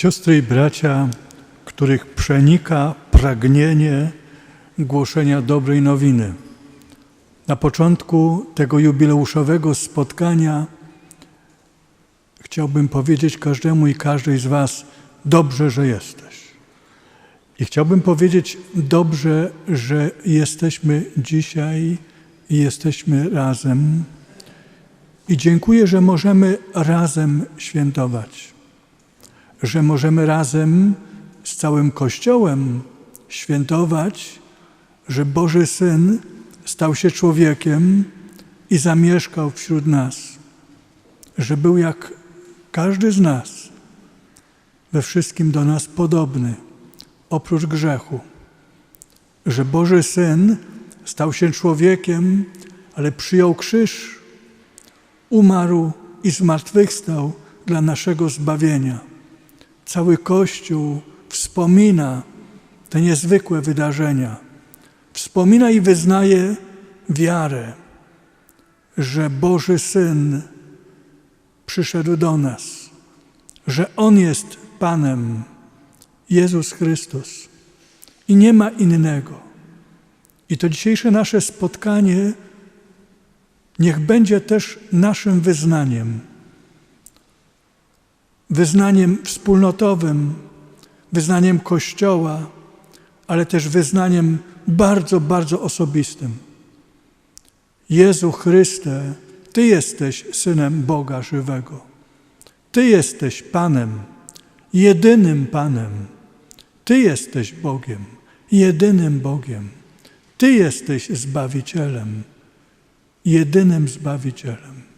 Siostry i bracia, których przenika pragnienie głoszenia dobrej nowiny. Na początku tego jubileuszowego spotkania chciałbym powiedzieć każdemu i każdej z Was: dobrze, że jesteś. I chciałbym powiedzieć dobrze, że jesteśmy dzisiaj i jesteśmy razem. I dziękuję, że możemy razem świętować, że możemy razem z całym Kościołem świętować, że Boży Syn stał się człowiekiem i zamieszkał wśród nas, że był jak każdy z nas, we wszystkim do nas podobny, oprócz grzechu, że Boży Syn stał się człowiekiem, ale przyjął krzyż, umarł i zmartwychwstał dla naszego zbawienia. Cały Kościół wspomina te niezwykłe wydarzenia. Wspomina i wyznaje wiarę, że Boży Syn przyszedł do nas, że On jest Panem, Jezus Chrystus i nie ma innego. I to dzisiejsze nasze spotkanie niech będzie też naszym wyznaniem. Wyznaniem wspólnotowym, wyznaniem Kościoła, ale też wyznaniem bardzo, bardzo osobistym. Jezu Chryste, Ty jesteś Synem Boga żywego. Ty jesteś Panem, jedynym Panem. Ty jesteś Bogiem, jedynym Bogiem. Ty jesteś Zbawicielem, jedynym Zbawicielem.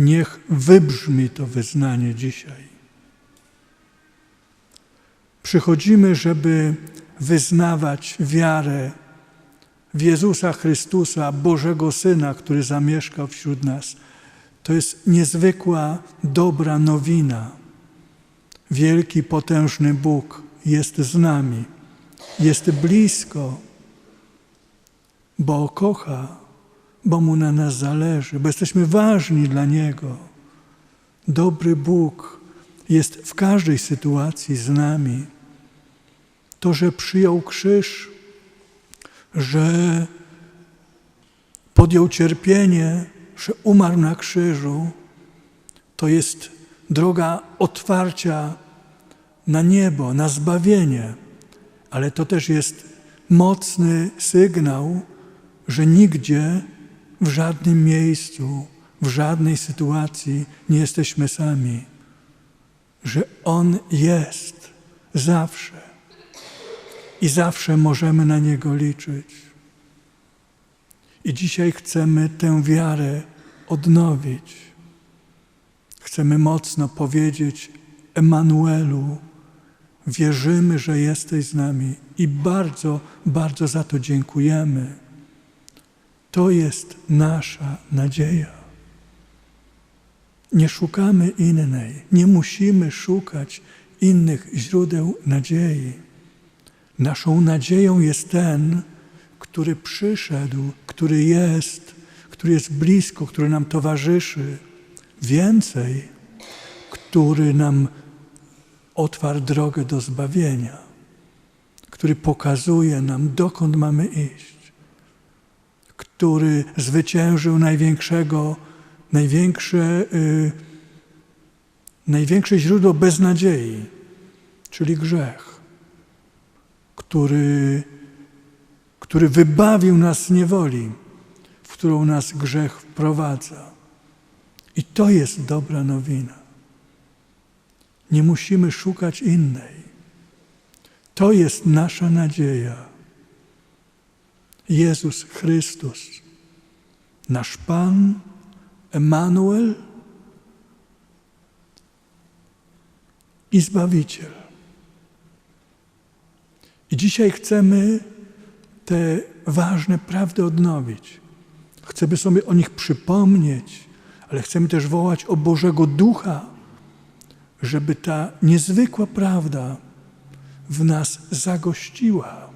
Niech wybrzmi to wyznanie dzisiaj. Przychodzimy, żeby wyznawać wiarę w Jezusa Chrystusa, Bożego Syna, który zamieszkał wśród nas. To jest niezwykła, dobra nowina. Wielki, potężny Bóg jest z nami, jest blisko, bo kocha, bo mu na nas zależy, bo jesteśmy ważni dla Niego. Dobry Bóg jest w każdej sytuacji z nami. To, że przyjął krzyż, że podjął cierpienie, że umarł na krzyżu, to jest droga otwarcia na niebo, na zbawienie, ale to też jest mocny sygnał, że nigdzie, w żadnym miejscu, w żadnej sytuacji nie jesteśmy sami, że On jest zawsze i zawsze możemy na Niego liczyć. I dzisiaj chcemy tę wiarę odnowić. Chcemy mocno powiedzieć Emanuelu, wierzymy, że jesteś z nami i bardzo, bardzo za to dziękujemy. To jest nasza nadzieja. Nie szukamy innej, nie musimy szukać innych źródeł nadziei. Naszą nadzieją jest ten, który przyszedł, który jest, który jest blisko, który nam towarzyszy. Więcej, który nam otwarł drogę do zbawienia, który pokazuje nam, dokąd mamy iść, który zwyciężył największego, największe, yy, największe źródło beznadziei, czyli grzech, który, który wybawił nas z niewoli, w którą nas grzech wprowadza. I to jest dobra nowina. Nie musimy szukać innej. To jest nasza nadzieja. Jezus Chrystus, nasz Pan, Emanuel i Zbawiciel. I dzisiaj chcemy te ważne prawdy odnowić. Chcemy sobie o nich przypomnieć, ale chcemy też wołać o Bożego Ducha, żeby ta niezwykła prawda w nas zagościła,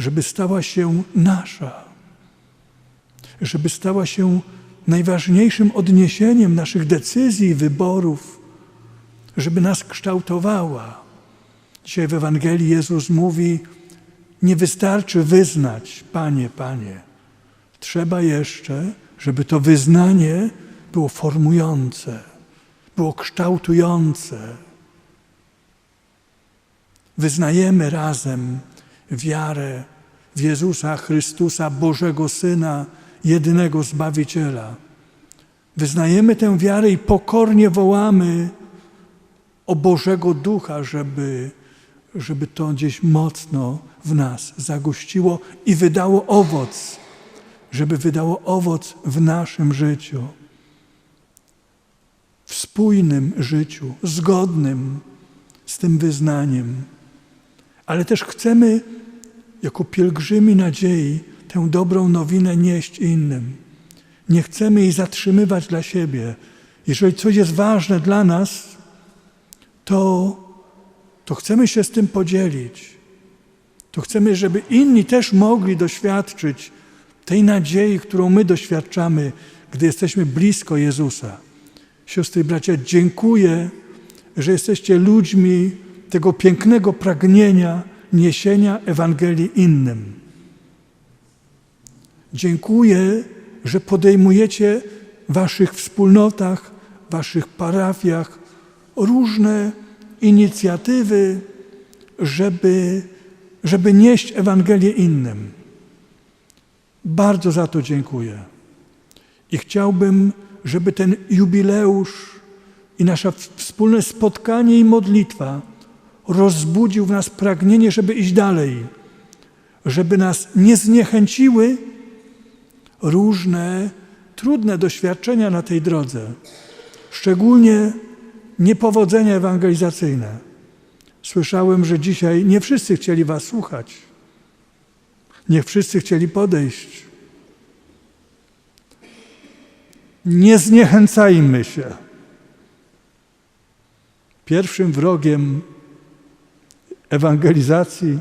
żeby stała się nasza, żeby stała się najważniejszym odniesieniem naszych decyzji wyborów, żeby nas kształtowała. Dzisiaj w Ewangelii Jezus mówi: Nie wystarczy wyznać, Panie, Panie. Trzeba jeszcze, żeby to wyznanie było formujące, było kształtujące. Wyznajemy razem wiarę w Jezusa Chrystusa, Bożego Syna, jedynego Zbawiciela. Wyznajemy tę wiarę i pokornie wołamy o Bożego Ducha, żeby, żeby to gdzieś mocno w nas zagościło i wydało owoc, żeby wydało owoc w naszym życiu, w spójnym życiu, zgodnym z tym wyznaniem. Ale też chcemy, jako pielgrzymi nadziei, tę dobrą nowinę nieść innym. Nie chcemy jej zatrzymywać dla siebie. Jeżeli coś jest ważne dla nas, to, to chcemy się z tym podzielić. To chcemy, żeby inni też mogli doświadczyć tej nadziei, którą my doświadczamy, gdy jesteśmy blisko Jezusa. Siostry i bracia, dziękuję, że jesteście ludźmi tego pięknego pragnienia niesienia Ewangelii innym. Dziękuję, że podejmujecie w waszych wspólnotach, waszych parafiach różne inicjatywy, żeby, żeby nieść Ewangelię innym. Bardzo za to dziękuję. I chciałbym, żeby ten jubileusz i nasze wspólne spotkanie i modlitwa rozbudził w nas pragnienie, żeby iść dalej, żeby nas nie zniechęciły różne trudne doświadczenia na tej drodze, szczególnie niepowodzenia ewangelizacyjne. Słyszałem, że dzisiaj nie wszyscy chcieli Was słuchać, nie wszyscy chcieli podejść. Nie zniechęcajmy się. Pierwszym wrogiem ewangelizacji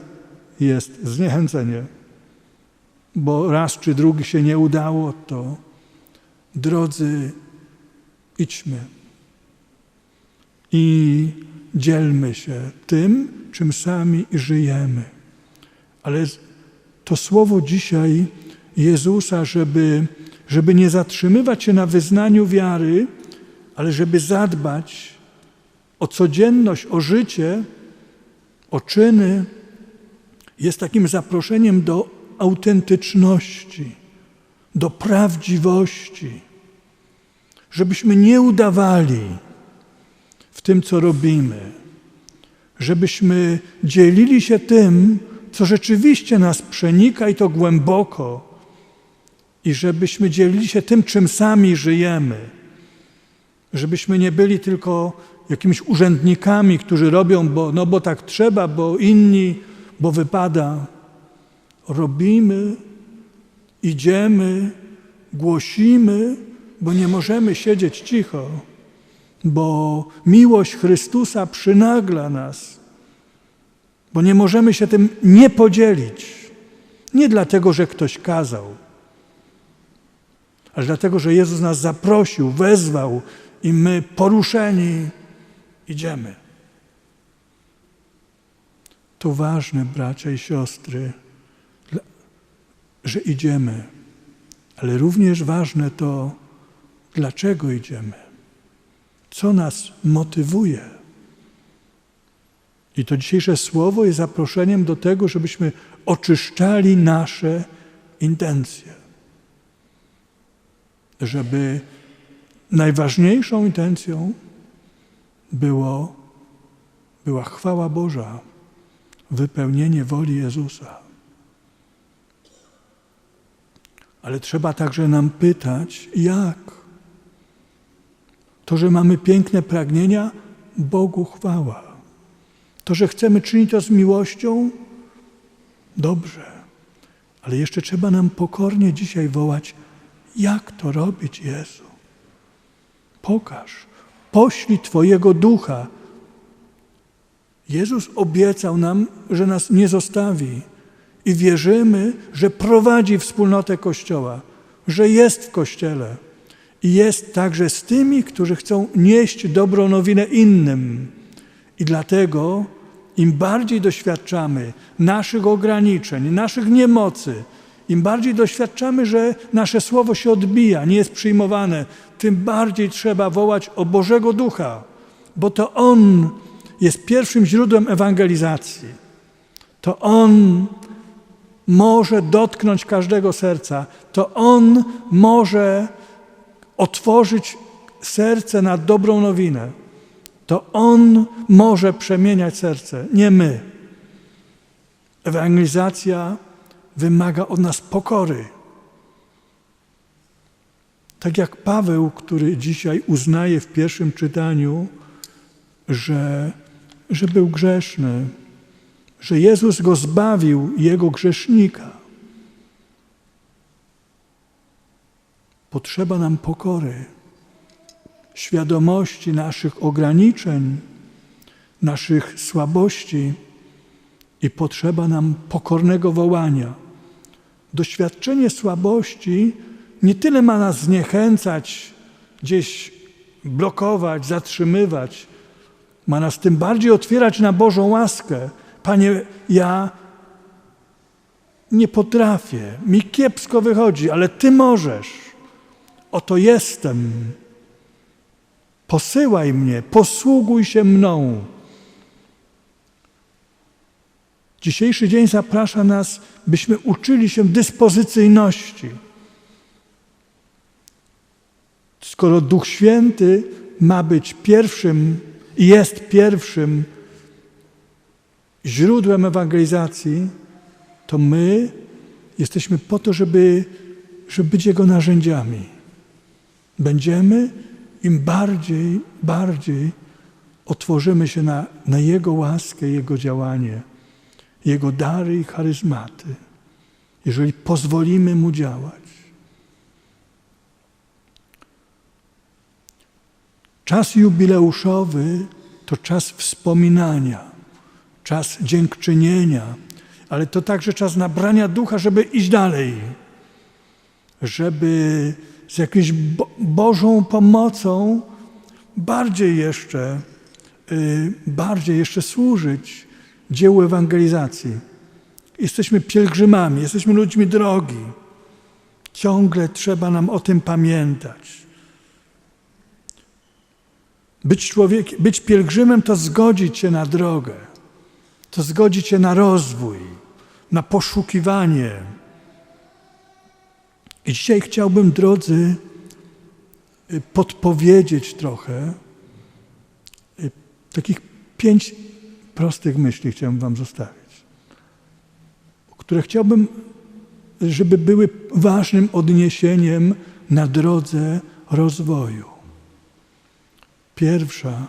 jest zniechęcenie bo raz czy drugi się nie udało, to drodzy, idźmy i dzielmy się tym, czym sami żyjemy. Ale to słowo dzisiaj Jezusa, żeby, żeby nie zatrzymywać się na wyznaniu wiary, ale żeby zadbać o codzienność, o życie, o czyny, jest takim zaproszeniem do autentyczności, do prawdziwości, żebyśmy nie udawali w tym, co robimy, żebyśmy dzielili się tym, co rzeczywiście nas przenika i to głęboko, i żebyśmy dzielili się tym, czym sami żyjemy, żebyśmy nie byli tylko jakimiś urzędnikami, którzy robią, bo, no bo tak trzeba, bo inni, bo wypada robimy, idziemy, głosimy, bo nie możemy siedzieć cicho, bo miłość Chrystusa przynagla nas, bo nie możemy się tym nie podzielić. Nie dlatego, że ktoś kazał, ale dlatego, że Jezus nas zaprosił, wezwał i my poruszeni idziemy. To ważne, bracia i siostry że idziemy, ale również ważne to, dlaczego idziemy, co nas motywuje. I to dzisiejsze słowo jest zaproszeniem do tego, żebyśmy oczyszczali nasze intencje. Żeby najważniejszą intencją było, była chwała Boża, wypełnienie woli Jezusa. Ale trzeba także nam pytać, jak. To, że mamy piękne pragnienia, Bogu chwała. To, że chcemy czynić to z miłością, dobrze. Ale jeszcze trzeba nam pokornie dzisiaj wołać, jak to robić, Jezu. Pokaż, poślij Twojego ducha. Jezus obiecał nam, że nas nie zostawi i wierzymy, że prowadzi wspólnotę Kościoła, że jest w Kościele i jest także z tymi, którzy chcą nieść dobrą nowinę innym. I dlatego im bardziej doświadczamy naszych ograniczeń, naszych niemocy, im bardziej doświadczamy, że nasze słowo się odbija, nie jest przyjmowane, tym bardziej trzeba wołać o Bożego Ducha, bo to On jest pierwszym źródłem ewangelizacji. To On może dotknąć każdego serca. To On może otworzyć serce na dobrą nowinę. To On może przemieniać serce, nie my. Ewangelizacja wymaga od nas pokory. Tak jak Paweł, który dzisiaj uznaje w pierwszym czytaniu, że, że był grzeszny, że Jezus go zbawił, jego grzesznika. Potrzeba nam pokory, świadomości naszych ograniczeń, naszych słabości i potrzeba nam pokornego wołania. Doświadczenie słabości nie tyle ma nas zniechęcać, gdzieś blokować, zatrzymywać, ma nas tym bardziej otwierać na Bożą łaskę. Panie, ja nie potrafię, mi kiepsko wychodzi, ale Ty możesz. Oto jestem. Posyłaj mnie, posługuj się mną. Dzisiejszy dzień zaprasza nas, byśmy uczyli się dyspozycyjności. Skoro Duch Święty ma być pierwszym i jest pierwszym źródłem ewangelizacji, to my jesteśmy po to, żeby, żeby być Jego narzędziami. Będziemy im bardziej, bardziej otworzymy się na, na Jego łaskę, Jego działanie, Jego dary i charyzmaty, jeżeli pozwolimy Mu działać. Czas jubileuszowy to czas wspominania, czas dziękczynienia, ale to także czas nabrania ducha, żeby iść dalej, żeby z jakąś Bo Bożą pomocą bardziej jeszcze, yy, bardziej jeszcze służyć dziełu ewangelizacji. Jesteśmy pielgrzymami, jesteśmy ludźmi drogi. Ciągle trzeba nam o tym pamiętać. Być, człowiek, być pielgrzymem to zgodzić się na drogę, to zgodzić się na rozwój, na poszukiwanie. I dzisiaj chciałbym, drodzy, podpowiedzieć trochę y, takich pięć prostych myśli chciałbym Wam zostawić, które chciałbym, żeby były ważnym odniesieniem na drodze rozwoju. Pierwsza,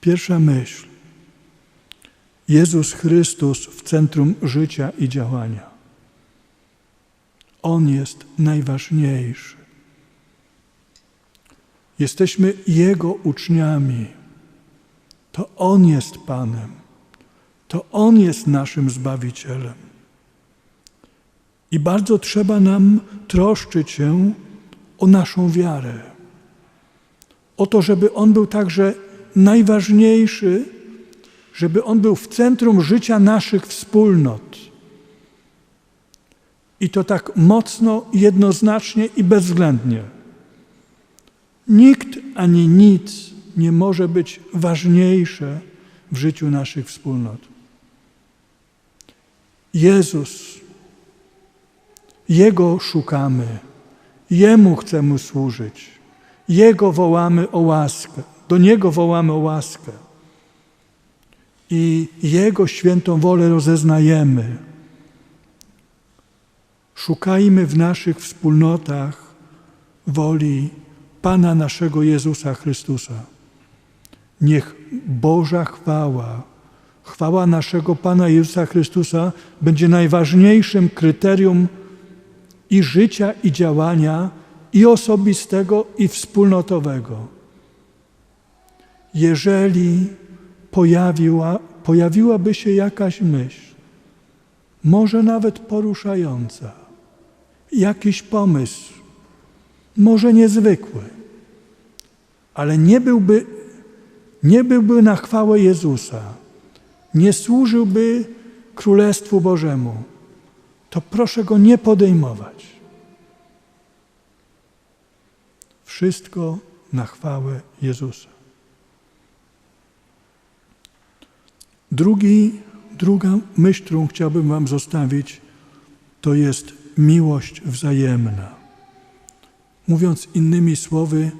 pierwsza myśl. Jezus Chrystus w centrum życia i działania. On jest najważniejszy. Jesteśmy Jego uczniami. To On jest Panem. To On jest naszym Zbawicielem. I bardzo trzeba nam troszczyć się o naszą wiarę o to, żeby On był także najważniejszy, żeby On był w centrum życia naszych wspólnot. I to tak mocno, jednoznacznie i bezwzględnie. Nikt ani nic nie może być ważniejsze w życiu naszych wspólnot. Jezus, Jego szukamy, Jemu chcemy służyć. Jego wołamy o łaskę, do Niego wołamy o łaskę. I Jego świętą wolę rozeznajemy. Szukajmy w naszych wspólnotach woli Pana naszego Jezusa Chrystusa. Niech Boża chwała, chwała naszego Pana Jezusa Chrystusa będzie najważniejszym kryterium i życia, i działania i osobistego, i wspólnotowego. Jeżeli pojawiła, pojawiłaby się jakaś myśl, może nawet poruszająca, jakiś pomysł, może niezwykły, ale nie byłby, nie byłby na chwałę Jezusa, nie służyłby Królestwu Bożemu, to proszę go nie podejmować. Wszystko na chwałę Jezusa. Drugi, druga myśl, którą chciałbym Wam zostawić, to jest miłość wzajemna. Mówiąc innymi słowy,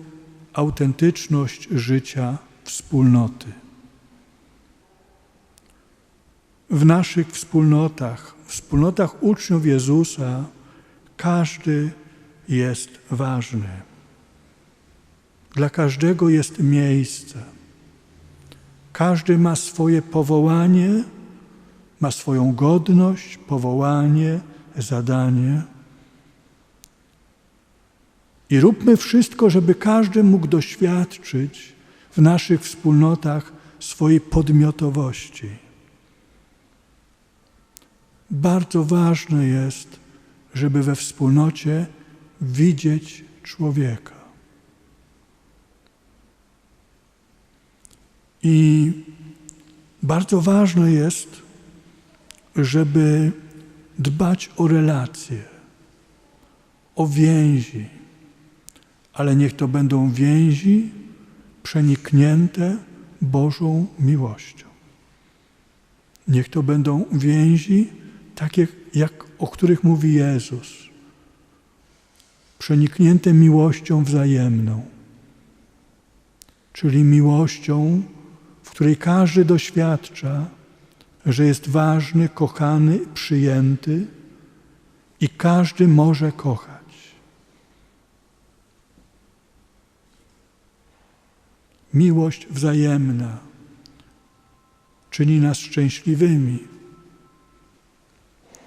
autentyczność życia wspólnoty. W naszych wspólnotach, wspólnotach uczniów Jezusa, każdy jest ważny. Dla każdego jest miejsce. Każdy ma swoje powołanie, ma swoją godność, powołanie, zadanie. I róbmy wszystko, żeby każdy mógł doświadczyć w naszych wspólnotach swojej podmiotowości. Bardzo ważne jest, żeby we wspólnocie widzieć człowieka. I bardzo ważne jest, żeby dbać o relacje, o więzi, ale niech to będą więzi przeniknięte Bożą miłością. Niech to będą więzi takie, jak, o których mówi Jezus, przeniknięte miłością wzajemną, czyli miłością, w której każdy doświadcza, że jest ważny, kochany, przyjęty i każdy może kochać. Miłość wzajemna czyni nas szczęśliwymi,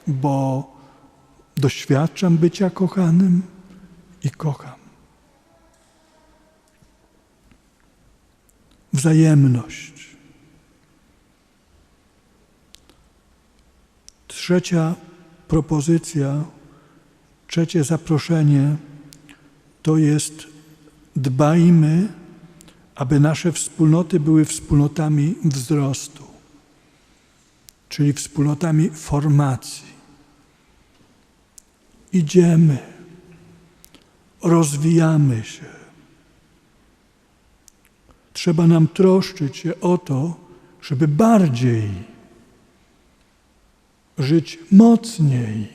bo doświadczam bycia kochanym i kocham. Wzajemność. Trzecia propozycja, trzecie zaproszenie to jest dbajmy, aby nasze wspólnoty były wspólnotami wzrostu, czyli wspólnotami formacji. Idziemy, rozwijamy się. Trzeba nam troszczyć się o to, żeby bardziej żyć mocniej.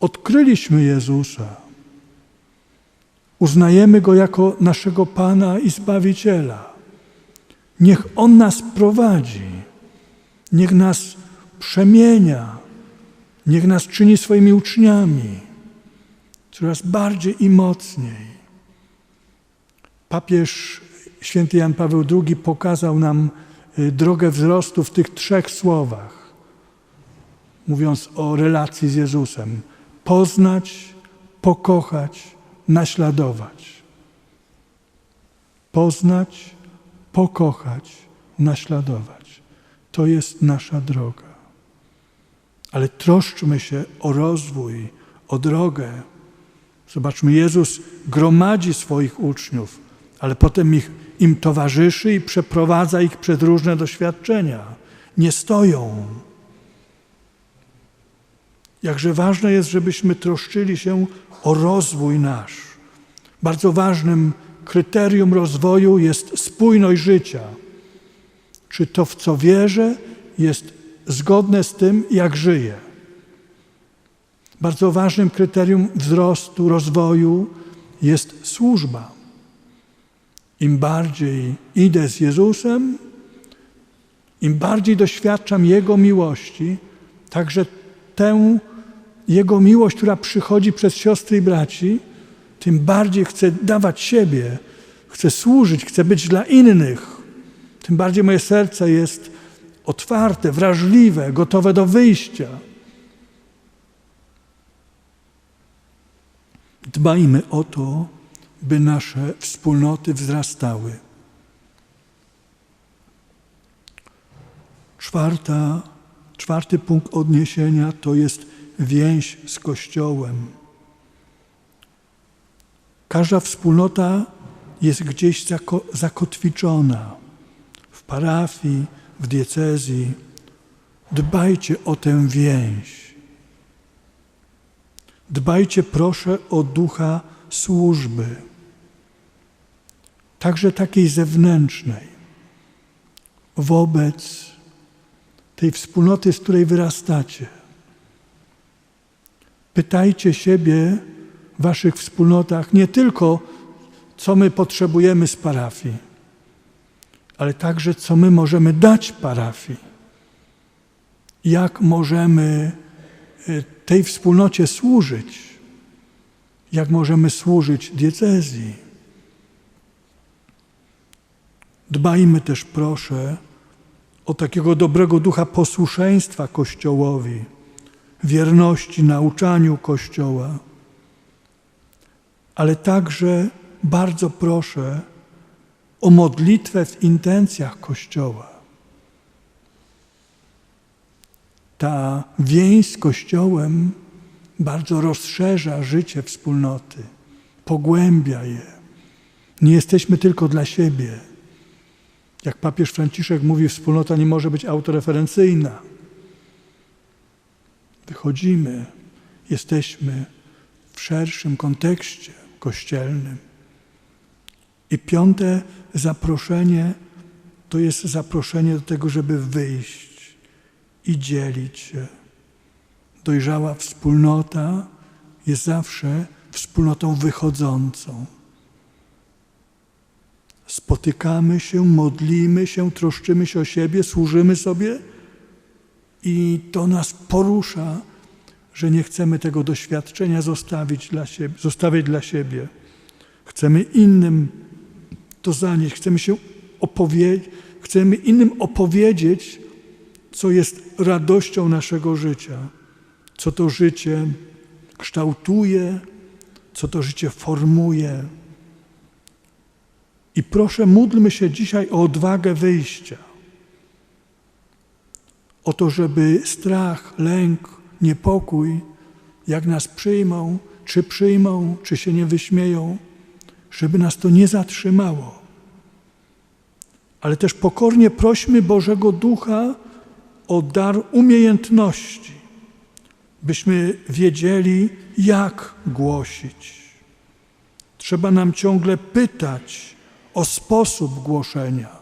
Odkryliśmy Jezusa. Uznajemy Go jako naszego Pana i Zbawiciela. Niech On nas prowadzi, niech nas przemienia, niech nas czyni swoimi uczniami coraz bardziej i mocniej. Papież święty Jan Paweł II pokazał nam y, drogę wzrostu w tych trzech słowach, mówiąc o relacji z Jezusem: poznać, pokochać, naśladować. Poznać, pokochać, naśladować. To jest nasza droga. Ale troszczmy się o rozwój, o drogę. Zobaczmy, Jezus gromadzi swoich uczniów, ale potem ich, im towarzyszy i przeprowadza ich przez różne doświadczenia. Nie stoją. Jakże ważne jest, żebyśmy troszczyli się o rozwój nasz. Bardzo ważnym kryterium rozwoju jest spójność życia. Czy to, w co wierzę, jest zgodne z tym, jak żyję. Bardzo ważnym kryterium wzrostu, rozwoju jest służba. Im bardziej idę z Jezusem, im bardziej doświadczam Jego miłości, także tę Jego miłość, która przychodzi przez siostry i braci, tym bardziej chcę dawać siebie, chcę służyć, chcę być dla innych. Tym bardziej moje serce jest otwarte, wrażliwe, gotowe do wyjścia. Dbajmy o to, by nasze wspólnoty wzrastały. Czwarta, czwarty punkt odniesienia to jest więź z Kościołem. Każda wspólnota jest gdzieś zakotwiczona w parafii, w diecezji. Dbajcie o tę więź. Dbajcie proszę o ducha służby, także takiej zewnętrznej, wobec tej wspólnoty, z której wyrastacie. Pytajcie siebie w waszych wspólnotach nie tylko, co my potrzebujemy z parafii, ale także, co my możemy dać parafii. Jak możemy y, tej wspólnocie służyć, jak możemy służyć diecezji. Dbajmy też, proszę, o takiego dobrego ducha posłuszeństwa Kościołowi, wierności nauczaniu Kościoła, ale także bardzo proszę o modlitwę w intencjach Kościoła. Ta więź z Kościołem bardzo rozszerza życie wspólnoty, pogłębia je. Nie jesteśmy tylko dla siebie. Jak papież Franciszek mówi, wspólnota nie może być autoreferencyjna. Wychodzimy, jesteśmy w szerszym kontekście kościelnym. I piąte zaproszenie to jest zaproszenie do tego, żeby wyjść i dzielić się. Dojrzała wspólnota jest zawsze wspólnotą wychodzącą. Spotykamy się, modlimy się, troszczymy się o siebie, służymy sobie i to nas porusza, że nie chcemy tego doświadczenia zostawić dla siebie, zostawić dla siebie. Chcemy innym to zanieść, chcemy się opowiedzieć, chcemy innym opowiedzieć, co jest radością naszego życia, co to życie kształtuje, co to życie formuje. I proszę, módlmy się dzisiaj o odwagę wyjścia. O to, żeby strach, lęk, niepokój, jak nas przyjmą, czy przyjmą, czy się nie wyśmieją, żeby nas to nie zatrzymało. Ale też pokornie prośmy Bożego Ducha o dar umiejętności, byśmy wiedzieli, jak głosić. Trzeba nam ciągle pytać, o sposób głoszenia.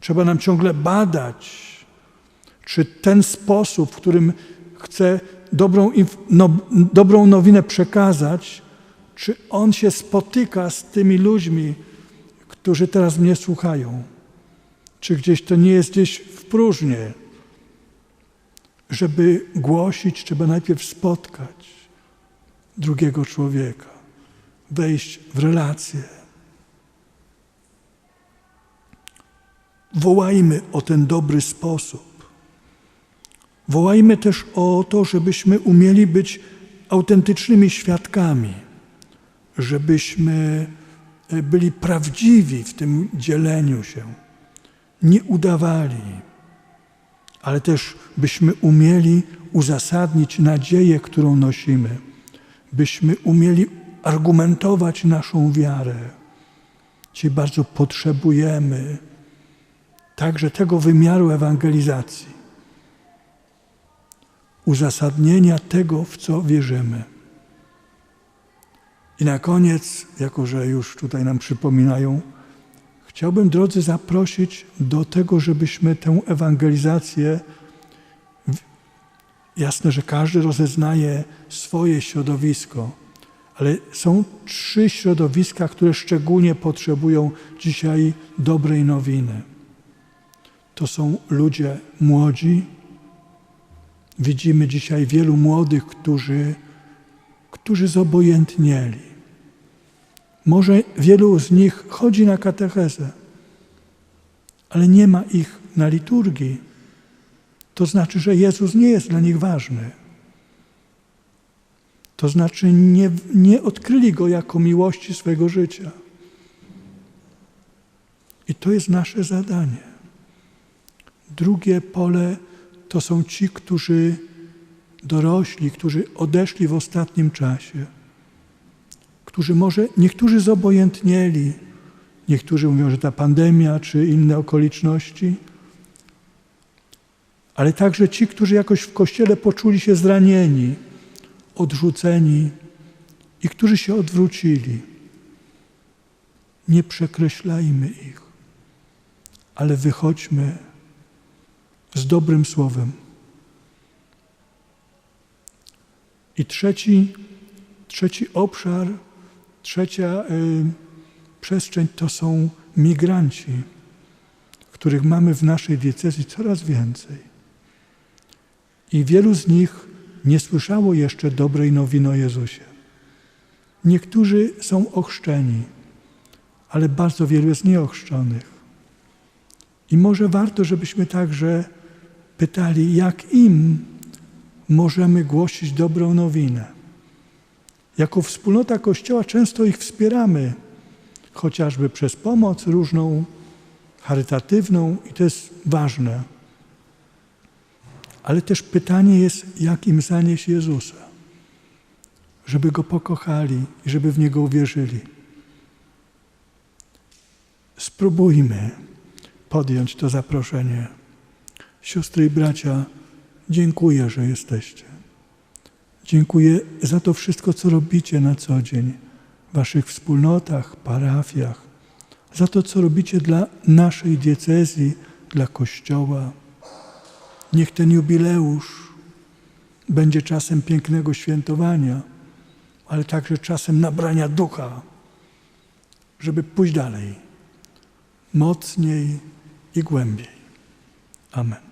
Trzeba nam ciągle badać, czy ten sposób, w którym chcę dobrą, no, dobrą nowinę przekazać, czy on się spotyka z tymi ludźmi, którzy teraz mnie słuchają. Czy gdzieś to nie jest gdzieś w próżnię. Żeby głosić, trzeba najpierw spotkać drugiego człowieka, wejść w relację. Wołajmy o ten dobry sposób. Wołajmy też o to, żebyśmy umieli być autentycznymi świadkami, żebyśmy e, byli prawdziwi w tym dzieleniu się, nie udawali, ale też byśmy umieli uzasadnić nadzieję, którą nosimy, byśmy umieli argumentować naszą wiarę. Dzisiaj bardzo potrzebujemy także tego wymiaru ewangelizacji, uzasadnienia tego, w co wierzymy. I na koniec, jako że już tutaj nam przypominają, chciałbym, drodzy, zaprosić do tego, żebyśmy tę ewangelizację, jasne, że każdy rozeznaje swoje środowisko, ale są trzy środowiska, które szczególnie potrzebują dzisiaj dobrej nowiny to są ludzie młodzi. Widzimy dzisiaj wielu młodych, którzy, którzy zobojętnieli. Może wielu z nich chodzi na katechezę, ale nie ma ich na liturgii. To znaczy, że Jezus nie jest dla nich ważny. To znaczy, nie, nie odkryli Go jako miłości swojego życia. I to jest nasze zadanie. Drugie pole to są ci, którzy dorośli, którzy odeszli w ostatnim czasie, którzy może niektórzy zobojętnieli, niektórzy mówią, że ta pandemia czy inne okoliczności, ale także ci, którzy jakoś w kościele poczuli się zranieni, odrzuceni i którzy się odwrócili. Nie przekreślajmy ich, ale wychodźmy z dobrym słowem. I trzeci, trzeci obszar, trzecia y, przestrzeń to są migranci, których mamy w naszej diecezji coraz więcej. I wielu z nich nie słyszało jeszcze dobrej nowiny o Jezusie. Niektórzy są ochrzczeni, ale bardzo wielu jest nieochrzczonych. I może warto, żebyśmy także pytali, jak im możemy głosić dobrą nowinę. Jako wspólnota Kościoła często ich wspieramy, chociażby przez pomoc różną, charytatywną, i to jest ważne. Ale też pytanie jest, jak im zanieść Jezusa, żeby Go pokochali i żeby w Niego uwierzyli. Spróbujmy podjąć to zaproszenie. Siostry i bracia, dziękuję, że jesteście. Dziękuję za to wszystko, co robicie na co dzień w Waszych wspólnotach, parafiach, za to, co robicie dla naszej diecezji, dla Kościoła. Niech ten jubileusz będzie czasem pięknego świętowania, ale także czasem nabrania ducha, żeby pójść dalej, mocniej i głębiej. Amen.